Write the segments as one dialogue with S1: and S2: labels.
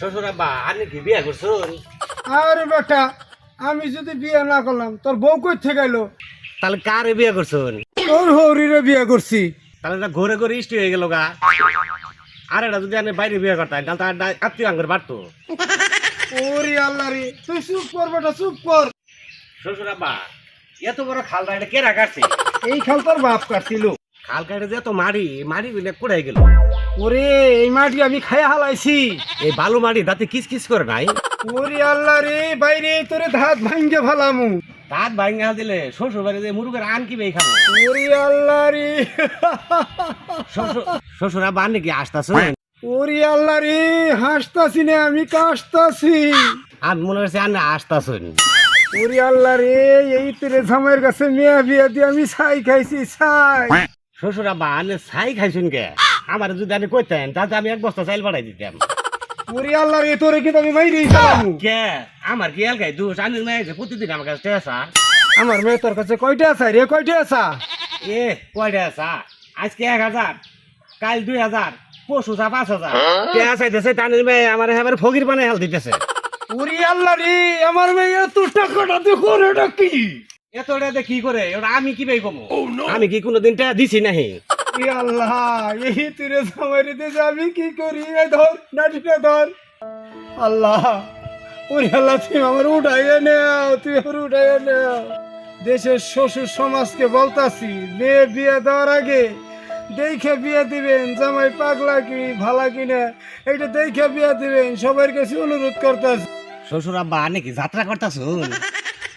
S1: শ্বশুর আব্বা আপনি কি বিয়ে করছুন?
S2: আরে বেটা আমি যদি বিয়ে না করলাম তোর বউ কই থেকে এলো?
S1: তাহলে কারে বিয়ে করছুন?
S2: তোর হরিরে বিয়ে করছি।
S1: তাহলে না ঘরে ঘরে ইষ্টি হয়ে গেল গা। আর এটা যদি আমি বাইরে বিয়ে করতাম তাহলে তার আত্মীয় আঙ্গুর বাড়তো।
S2: ওরে আল্লাহ রে তুই চুপ কর বেটা চুপ কর।
S1: শ্বশুর আব্বা এত বড় খালটা এটা কেরা কাটছে?
S2: এই খাল তোর বাপ কাটছিল।
S1: খাল কাটে যে এত মারি মারি কোড়াই গেল।
S2: ওরে এই মাটি আমি খাইয়া হালাইছি।
S1: এই বালু মাটি দাঁতে কিস কিস করে নাই?
S2: ওরে আল্লাহ রে বাইরে তোরে ধাত ভাঙ্গে ফালামু।
S1: দাঁত ভাঙা দিলে শ্বশুর বাড়ি যে মুরুগের আন কি বেই খাব
S2: ওরে আল্লাহ রে।
S1: শ্বশুর শ্বশুর আব্বা আপনি কি আসতেছেন
S2: ওরে আল্লাহ রে হাসতাছি না আমি কাশতাছি।
S1: আমি মনে করছি আপনি আসতেছেন
S2: ওরে আল্লাহ রে এই তেরে জামাইয়ের কাছে মেয়া বিয়া দিয়ে আমি ছাই খাইছি ছাই।
S1: শ্বশুর আব্বা আপনি ছাই খাইছেন কে? আমার যদি আপনি কইতেন তাহলে আমি এক বস্তা চাইল বাড়াই দিতাম।
S2: ওরে আল্লাহ রে তোরে কিন্তু আমি ফেলামু?
S1: কে? আমার কি এলকাই দোষ? আমি মেয়ে যে প্রতিদিন আমার কাছে টেসা।
S2: আমার মেয়ে তোর কাছে কয়টা আছে রে কয়টা আছে
S1: এ কয়টা আসা আজকে এক হাজার কাল দুই হাজার পশু চা পাঁচ হাজার। টেয়া চাইতেছে টানির মেয়ে আমার এবার ফকির বানাই হাল দিতেছে।
S2: ওরে আল্লাহ রে আমার মেয়ে এত টাকাটা দেখো এটা কি?
S1: কি করে? ওটা আমি কি কমো? আমি কি কোনোদিন টাকা দিছি নাহি?
S2: এ আল্লাহ এই তেরে জামাইরে দিয়ে আমি কি করি? এই ধর নাটিটা ধর। আল্লাহ ওরে আল্লাহ তুমি আমার উঠাইয়া নেও তুমি আমার উঠাইয়া নেও। দেশের শ্বশুর সমাজকে বলতাছি মেয়ে বিয়ে দেওয়ার আগে দেখে বিয়ে দিবেন জামাই পাগলা কি ভালা কিনা এটা দেখে বিয়ে দিবেন সবার কাছে অনুরোধ করতেছি।
S1: শ্বশুর আব্বা আপনি কি যাত্রা করতেছুন?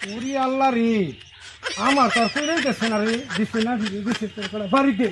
S2: উরি আল্লাহ রে আমার তার কইরাই গেছে না রে দিচ্ছে না দিচ্ছে বাড়িতে